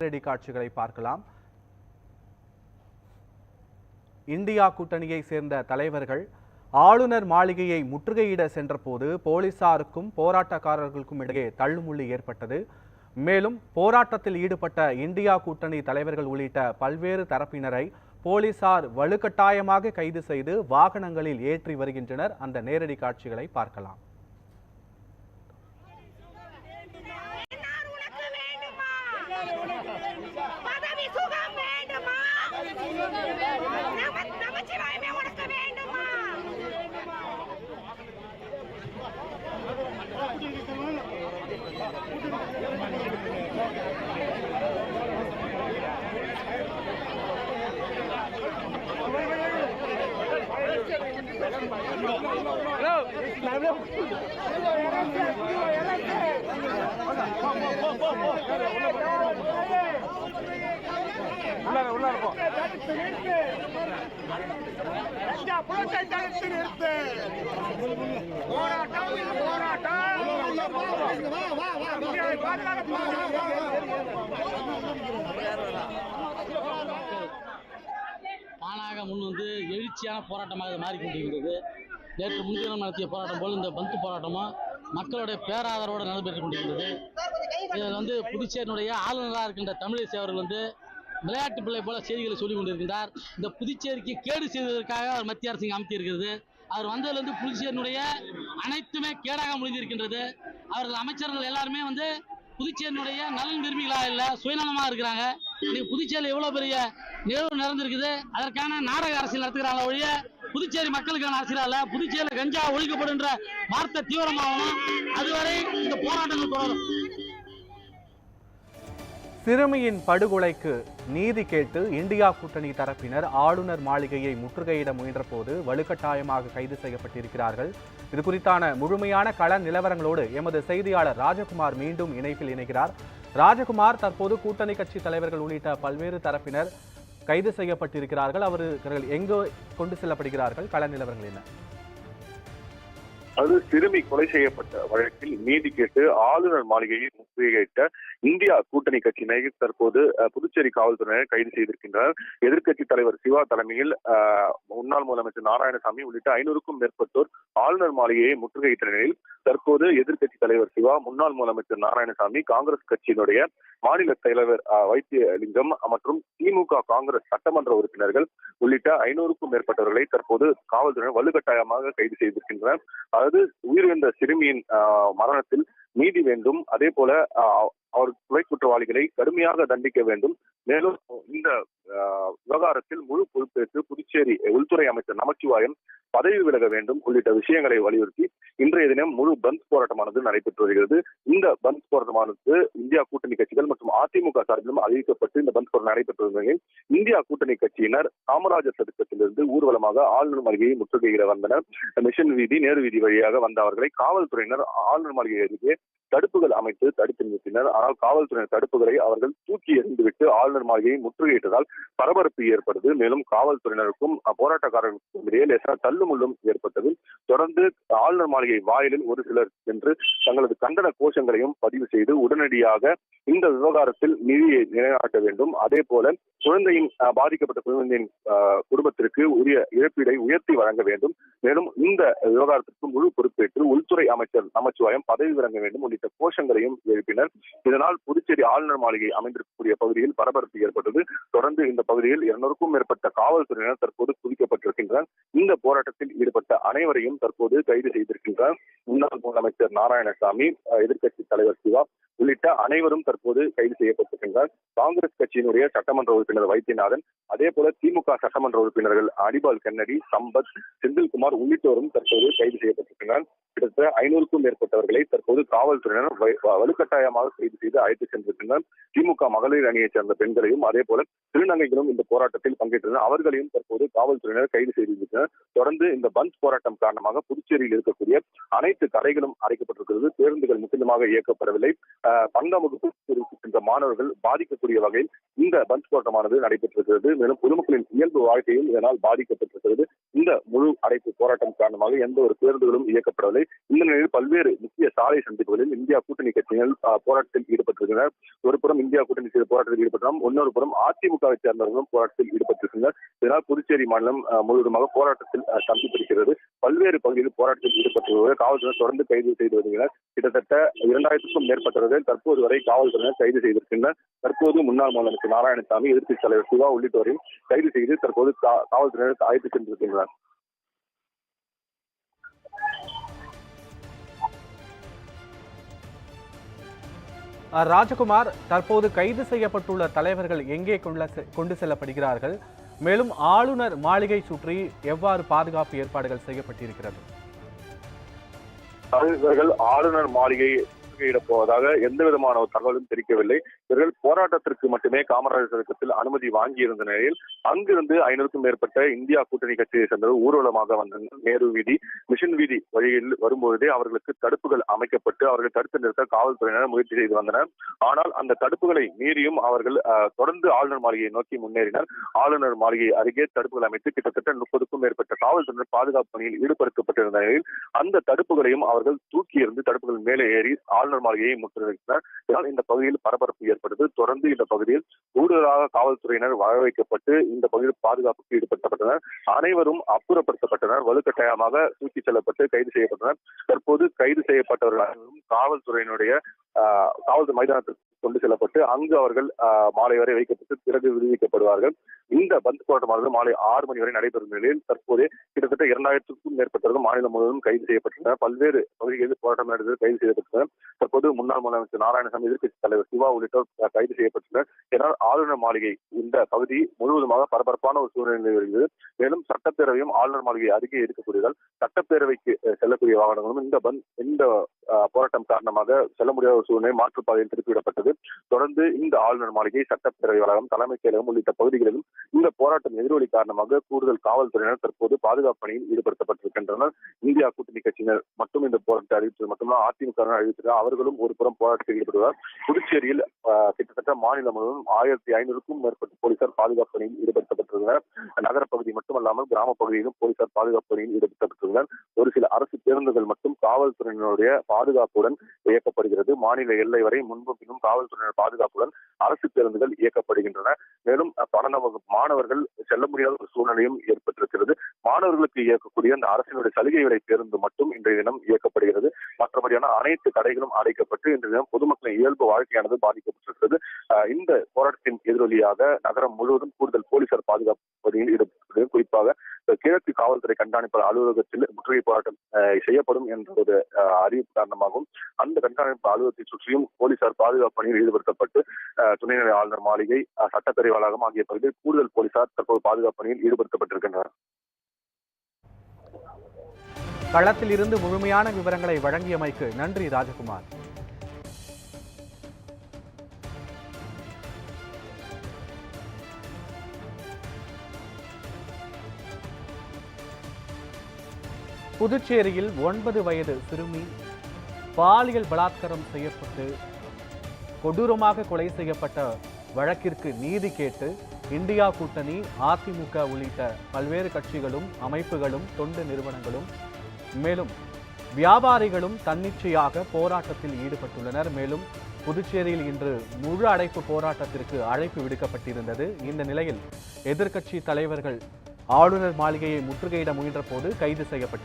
நேரடி காட்சிகளை பார்க்கலாம். இந்தியா கூட்டணியை சேர்ந்த தலைவர்கள் ஆளுநர் மாளிகையை முற்றுகையிட சென்றபோது போலீசாருக்கும் போராட்டக்காரர்களுக்கும் இடையே தள்ளுமுள்ளி ஏற்பட்டது. மேலும் போராட்டத்தில் ஈடுபட்ட இந்தியா கூட்டணி தலைவர்கள் உள்ளிட்ட பல்வேறு தரப்பினரை போலீசார் வலுக்கட்டாயமாக கைது செய்து வாகனங்களில் ஏற்றி வருகின்றனர். அந்த நேரடி காட்சிகளை பார்க்கலாம் என்னால் உனக்கு வேண்டுமா பதவி சுகம் வேண்டுமா நம நமச்சிவாயமே உனக்கு வேண்டுமா தானாக முன் வந்து எழுச்சியான போராட்டமாக மாறிக்கொண்டிருக்கிறது நேற்று முன்தினம் நடத்திய போராட்டம் போல் இந்த பந்து போராட்டமும் மக்களுடைய பேராதரவோடு நடைபெற்றுக் கொண்டிருக்கிறது. இதில் வந்து புதுச்சேரியினுடைய ஆளுநராக இருக்கின்ற தமிழிசை அவர்கள் வந்து விளையாட்டு பிள்ளை போல செய்திகளை சொல்லிக் கொண்டிருக்கின்றார். இந்த புதுச்சேரிக்கு கேடு செய்வதற்காக அவர் மத்திய அரசு அமைத்திருக்கிறது அவர் வந்ததிலிருந்து புதுச்சேரியினுடைய அனைத்துமே கேடாக முடிந்திருக்கின்றது. அவர்கள் அமைச்சர்கள் எல்லாருமே வந்து புதுச்சேரியினுடைய நலன் விரும்பிகளாக இல்லை சுயநலமாக இருக்கிறாங்க. இன்னைக்கு புதுச்சேரியில் எவ்வளோ பெரிய நிகழ்வு நடந்திருக்குது? அதற்கான நாடக அரசியல் நடத்துகிறாங்களா ஒழிய புதுச்சேரி மக்களுக்கான அரசியல் அல்ல புதுச்சேரியில் கஞ்சா ஒழிக்கப்படுன்ற வார்த்தை தீவிரமாகணும். அதுவரை இந்த போராட்டங்கள் தொடரும். சிறுமியின் படுகொலைக்கு நீதி கேட்டு இந்தியா கூட்டணி தரப்பினர் ஆளுநர் மாளிகையை முற்றுகையிட முயன்றபோது வலுக்கட்டாயமாக கைது செய்யப்பட்டிருக்கிறார்கள். இது குறித்தான முழுமையான கள நிலவரங்களோடு எமது செய்தியாளர் ராஜகுமார் மீண்டும் இணைப்பில் இணைகிறார். ராஜகுமார் தற்போது கூட்டணி கட்சி தலைவர்கள் உள்ளிட்ட பல்வேறு தரப்பினர் கைது செய்யப்பட்டிருக்கிறார்கள். அவர்கள் எங்கு கொண்டு செல்லப்படுகிறார்கள்? கள நிலவரங்கள் என்ன? அது சிறுமி கொலை செய்யப்பட்ட வழக்கில் நீதி கேட்டு ஆளுநர் மாளிகையை முற்றுகையிட்ட இந்தியா கூட்டணி கட்சியினர் தற்போது புதுச்சேரி காவல்துறையினர் கைது செய்திருக்கின்றனர் எதிர்க்கட்சி தலைவர் சிவா தலைமையில் முன்னாள் முதலமைச்சர் நாராயணசாமி உள்ளிட்ட ஐநூறுக்கும் மேற்பட்டோர் ஆளுநர் மாளிகையை முற்றுகையிட்ட நிலையில் தற்போது எதிர்க்கட்சி தலைவர் சிவா முன்னாள் முதலமைச்சர் நாராயணசாமி காங்கிரஸ் கட்சியினுடைய மாநில தலைவர் வைத்தியலிங்கம் மற்றும் திமுக காங்கிரஸ் சட்டமன்ற உறுப்பினர்கள் உள்ளிட்ட ஐநூறுக்கும் மேற்பட்டவர்களை தற்போது காவல்துறையினர் வலுக்கட்டாயமாக கைது செய்திருக்கின்றனர். அதாவது உயிரிழந்த சிறுமியின் மரணத்தில் நீதி வேண்டும். அதே போல அவர் கொலை குற்றவாளிகளை கடுமையாக தண்டிக்க வேண்டும். மேலும் இந்த ஆஹ், விவகாரத்தில் முழு பொறுப்பேற்று புதுச்சேரி உள்துறை அமைச்சர் நமச்சிவாயம் பதவி விலக வேண்டும் உள்ளிட்ட விஷயங்களை வலியுறுத்தி இன்றைய தினம் முழு பந்த் போராட்டமானது நடைபெற்று வருகிறது. இந்த பந்த் போராட்டமானது இந்தியா கூட்டணி கட்சிகள் மற்றும் அதிமுக சார்பிலும் அறிவிக்கப்பட்டு இந்த பந்த் போராட்டம் நடைபெற்று வரும் இந்தியா கூட்டணி கட்சியினர் காமராஜர் சதுக்கத்திலிருந்து ஊர்வலமாக ஆளுநர் மாளிகையை முற்றுகையிட வந்தனர். மிஷன் வீதி நேரு வீதி வழியாக வந்த அவர்களை காவல்துறையினர் ஆளுநர் மாளிகை அருகே தடுப்புகள் அமைத்து தடுத்து நிறுத்தினர். ஆனால் காவல்துறையினர் தடுப்புகளை அவர்கள் தூக்கி எறிந்துவிட்டு ஆளுநர் மாளிகையை முற்றுகையிட்டதால் பரபரப்பு ஏற்பட்டது மேலும் காவல்துறையினருக்கும் போராட்டக்காரர்களுக்கும் இடையே லேசான தள்ளுமுள்ளும் ஏற்பட்டது தொடர்ந்து ஆளுநர் மாளிகை வாயிலில் ஒரு சிலர் சென்று தங்களது கண்டன கோஷங்களையும் பதிவு செய்து உடனடியாக இந்த விவகாரத்தில் நிதியை நிலைநாட்ட வேண்டும். அதே போல குழந்தையின் பாதிக்கப்பட்ட குழந்தையின் குடும்பத்திற்கு உரிய இழப்பீடை உயர்த்தி வழங்க வேண்டும். மேலும் இந்த விவகாரத்திற்கு முழு பொறுப்பேற்று உள்துறை அமைச்சர் நமச்சிவாயம் பதவி வழங்க வேண்டும் உள்ளிட்ட கோஷங்களையும் எழுப்பினர். இதனால் புதுச்சேரி ஆளுநர் மாளிகை அமைந்திருக்கக்கூடிய பகுதியில் பரபரப்பு ஏற்பட்டது. தொடர்ந்து இந்த பகுதியில் இருநூறுக்கும் மேற்பட்ட காவல்துறையினர் தற்போது குவிக்கப்பட்டிருக்கின்றனர். இந்த போராட்டத்தில் ஈடுபட்ட அனைவரையும் தற்போது கைது செய்திருக்கின்ற முன்னாள் முதலமைச்சர் நாராயணசாமி எதிர்க்கட்சி தலைவர் சிவா உள்ளிட்ட அனைவரும் தற்போது கைது செய்யப்பட்டிருக்கின்றனர். காங்கிரஸ் கட்சியினுடைய சட்டமன்ற உறுப்பினர் வைத்தியநாதன் அதே போல திமுக சட்டமன்ற உறுப்பினர்கள் அடிபால் கண்ணடி சம்பத் செந்தில்குமார் உள்ளிட்டோரும் தற்போது கைது செய்யப்பட்டிருக்கின்றனர். கிட்டத்தட்ட ஐநூறுக்கும் மேற்பட்டவர்களை தற்போது காவல்துறையினர் வலுக்கட்டாயமாக கைது செய்து அழைத்து சென்றிருக்கின்றனர். திமுக மகளிர் அணியைச் சேர்ந்த பெண்களையும் அதே போல திருநங்கைகளும் இந்த போராட்டத்தில் பங்கேற்றனர். அவர்களையும் தற்போது காவல்துறையினர் கைது செய்திருக்கின்றனர் தொடர்ந்து இந்த பந்த் போராட்டம் காரணமாக புதுச்சேரியில் இருக்கக்கூடிய அனைத்து கடைகளும் அடைக்கப்பட்டிருக்கிறது. பேருந்துகள் முற்றிலுமாக இயக்கப்படவில்லை. பன்னெண்டாம் வகுப்பு இருக்கின்ற மாணவர்கள் பாதிக்கக்கூடிய வகையில் இந்த பந்த் போராட்டமானது நடைபெற்றிருக்கிறது. மேலும் பொதுமக்களின் இயல்பு வாழ்க்கையும் இதனால் பாதிக்கப்பட்டிருக்கிறது. இந்த முழு அடைப்பு போராட்டம் காரணமாக எந்த ஒரு பேருந்துகளும் இயக்கப்படவில்லை. இந்த நிலையில் பல்வேறு முக்கிய சாலை சந்திப்புகளில் இந்தியா கூட்டணி கட்சியினர் போராட்டத்தில் ஈடுபட்டிருக்கின்றனர் ஒருபுறம் இந்தியா கூட்டணி செய்த போராட்டத்தில் ஈடுபட்டனர் இன்னொரு புறம் அதிமுகவை சேர்ந்தவர்களும் போராட்டத்தில் ஈடுபட்டிருக்கின்றனர் இதனால் புதுச்சேரி மாநிலம் முழுவதுமாக போராட்டத்தில் சந்திப்பிருக்கிறது பல்வேறு பகுதிகளில் போராட்டத்தில் ஈடுபட்டுள்ளவர்கள் காவல்துறை தொடர்ந்து கைது செய்து வருகின்றனர். கிட்டத்தட்ட இரண்டாயிரத்துக்கும் மேற்பட்டவர்கள் தற்போது வரை காவல்துறையினர் கைது செய்திருக்கின்றனர். தற்போது முன்னாள் முதலமைச்சர் நாராயணசாமி எதிர்க்கட்சி தலைவர் சிவா உள்ளிட்டோரையும் கைது செய்து தற்போது காவல்துறையினர் அழைத்து சென்றிருக்கின்றனர். ராஜகுமார் தற்போது கைது செய்யப்பட்டுள்ள தலைவர்கள் எங்கே கொண்டு செல்லப்படுகிறார்கள்? மேலும் ஆளுநர் மாளிகை சுற்றி எவ்வாறு பாதுகாப்பு ஏற்பாடுகள் செய்யப்பட்டிருக்கிறது? இவர்கள் ஆளுநர் மாளிகையை முற்றுகையிடப் போவதாக எந்த விதமான ஒரு தகவலும் தெரிவிக்கவில்லை. இவர்கள் போராட்டத்திற்கு மட்டுமே காமராஜர் சதுக்கத்தில் அனுமதி வாங்கியிருந்த நிலையில் அங்கிருந்து ஐநூறுக்கும் மேற்பட்ட இந்தியா கூட்டணி கட்சியை சேர்ந்தவர் ஊர்வலமாக வந்தனர் நேரு வீதி மிஷன் வீதி வழியில் வரும்பொழுதே அவர்களுக்கு தடுப்புகள் அமைக்கப்பட்டு அவர்களை தடுத்து நிறுத்த காவல்துறையினர் முயற்சி செய்து வந்தனர். ஆனால் அந்த தடுப்புகளை மீறியும் அவர்கள் அஹ், தொடர்ந்து ஆளுநர் மாளிகையை நோக்கி முன்னேறினர். ஆளுநர் மாளிகை அருகே தடுப்புகள் அமைத்து கிட்டத்தட்ட முப்பதுக்கும் மேற்பட்ட காவல்துறையினர் பாதுகாப்பு பணியில் ஈடுபடுத்தப்பட்டிருந்த நிலையில் அந்த தடுப்புகளையும் அவர்கள் தூக்கி இருந்து தடுப்புகள் மேலே ஏறி ஆளுநர் மாளிகையை முற்றுகையிட்டனர். இதனால் இந்த பகுதியில் பரபரப்பு ஏற்பட்டது. தொடர்ந்து இந்த பகுதியில் கூடுதலாக காவல்துறையினர் வரவைக்கப்பட்டு இந்த பகுதியில் பாதுகாப்புக்கு ஈடுபடுத்தப்பட்டனர். அனைவரும் அப்புறப்படுத்தப்பட்டனர். வலுக்கட்டாயமாக தூக்கிச் செல்லப்பட்டு கைது செய்யப்பட்டனர். தற்போது கைது செய்யப்பட்டவர்கள் அனைவரும் காவல்துறையினுடைய ஆஹ், காவல்துறை மைதானத்திற்கு கொண்டு செல்லப்பட்டு அங்கு அவர்கள் மாலை வரை வைக்கப்பட்டு பிறகு விடுவிக்கப்படுவார்கள். இந்த பந்த் போராட்டமானது மாலை ஆறு மணி வரை நடைபெறும் நிலையில் தற்போது கிட்டத்தட்ட இரண்டாயிரத்துக்கும் மேற்பட்டவர்கள் மாநிலம் முழுவதும் கைது செய்யப்பட்டனர் பல்வேறு பகுதிகளில் போராட்டம் நடந்தது கைது செய்யப்பட்டனர் தற்போது முன்னாள் முதலமைச்சர் நாராயணசாமி எதிர்க்கட்சி தலைவர் சிவா உள்ளிட்டோர் கைது செய்யப்பட்டனர் இதனால் ஆளுநர் மாளிகை இந்த பகுதி முழுவதுமாக பரபரப்பான ஒரு சூழ்நிலை வருகிறது மேலும் சட்டப்பேரவையும் ஆளுநர் மாளிகை அருகே இருக்கக்கூடியதால் சட்டப்பேரவைக்கு செல்லக்கூடிய வாகனங்களும் இந்த பந்த் இந்த போராட்டம் காரணமாக செல்ல முடியாத ஒரு சூழ்நிலை மாற்றுப்பாதையில் திருப்பிவிடப்பட்டது. தொடர்ந்து இந்த ஆளுநர் மாளிகை சட்டப்பேரவை வளாகம் தலைமைச் செயலகம் உள்ளிட்ட பகுதிகளிலும் இந்த போராட்டம் எதிரொலி காரணமாக கூடுதல் காவல்துறையினர் தற்போது பாதுகாப்பு பணியில் ஈடுபடுத்தப்பட்டிருக்கின்றனர். இந்தியா கூட்டணி கட்சியினர் மட்டும் இந்த போராட்டத்தை அறிவித்தது மட்டுமல்ல அதிமுக அறிவித்தது அவர்களும் ஒரு புறம் போராட்டத்தில் ஈடுபடுவார். புதுச்சேரியில் கிட்டத்தட்ட மாநிலம் முழுவதும் ஆயிரத்தி ஐநூறுக்கும் மேற்பட்ட போலீசார் பாதுகாப்பு பணியில் ஈடுபடுத்தப்பட்டிருந்தனர். நகரப்பகுதி மட்டுமல்லாமல் கிராம பகுதியிலும் போலீசார் பாதுகாப்பு பணியில் ஈடுபடுத்தப்பட்டிருந்தனர். ஒரு சில அரசு பேருந்துகள் மட்டும் காவல்துறையினருடைய பாதுகாப்புடன் இயக்கப்படுகிறது. மாநில எல்லை வரை முன்பும் பின்னும் காவல்துறையினர் பாதுகாப்புடன் அரசு பேருந்துகள் இயக்கப்படுகின்றன. மேலும் பன்னெண்டாம் வகுப்பு மாணவர்கள் செல்ல முடியாத ஒரு சூழ்நிலையும் ஏற்பட்டிருக்கிறது. மாணவர்களுக்கு இயக்கக்கூடிய அந்த அரசினுடைய சலுகை விலை பேருந்து மட்டும் இன்றைய தினம் இயக்கப்படுகிறது. மற்றபடியான அனைத்து கடைகளும் அடைக்கப்பட்டு இன்று தினம் பொதுமக்களின் இயல்பு வாழ்க்கையானது பாதிக்கப்பட்டிருக்கிறது. இந்த போராட்டத்தின் எதிரொலியாக நகரம் முழுவதும் கூடுதல் போலீசார் பாதுகாப்பு பணியில் ஈடுபட்டிருக்கிறது. குறிப்பாக கிழக்கு காவல்துறை கண்காணிப்பாளர் அலுவலகத்தில் முற்றுகை போராட்டம் அஹ், செய்யப்படும் என்ற ஒரு அஹ், அறிவிப்பு காரணமாகவும் அந்த கண்காணிப்பு அலுவலகத்தை சுற்றியும் போலீசார் பாதுகாப்பு பணியில் ஈடுபடுத்தப்பட்டு அஹ், துணைநிலை ஆளுநர் மாளிகை சட்டப்பேரவை வளாகம் ஆகிய பகுதியில் கூடுதல் போலீசார் தற்போது பாதுகாப்பு பணியில் ஈடுபடுத்தப்பட்டிருக்கின்றனர். களத்தில் இருந்து முழுமையான விவரங்களை வழங்கியமைக்கு நன்றி ராஜகுமார். புதுச்சேரியில் ஒன்பது வயது சிறுமி பாலியல் பலாத்காரம் செய்யப்பட்டு கொடூரமாக கொலை செய்யப்பட்ட வழக்கிற்கு நீதி கேட்டு இந்தியா கூட்டணி அதிமுக உள்ளிட்ட பல்வேறு கட்சிகளும் அமைப்புகளும் தொண்டு நிறுவனங்களும் மேலும் வியாபாரிகளும் தன்னிச்சையாக போராட்டத்தில் ஈடுபட்டுள்ளனர். மேலும் புதுச்சேரியில் இன்று முழு அடைப்பு போராட்டத்திற்கு அழைப்பு விடுக்கப்பட்டிருந்தது. இந்த நிலையில் எதிர்க்கட்சி தலைவர்கள் ஆளுநர் மாளிகையை முற்றுகையிட முயன்றபோது கைது செய்யப்பட்டது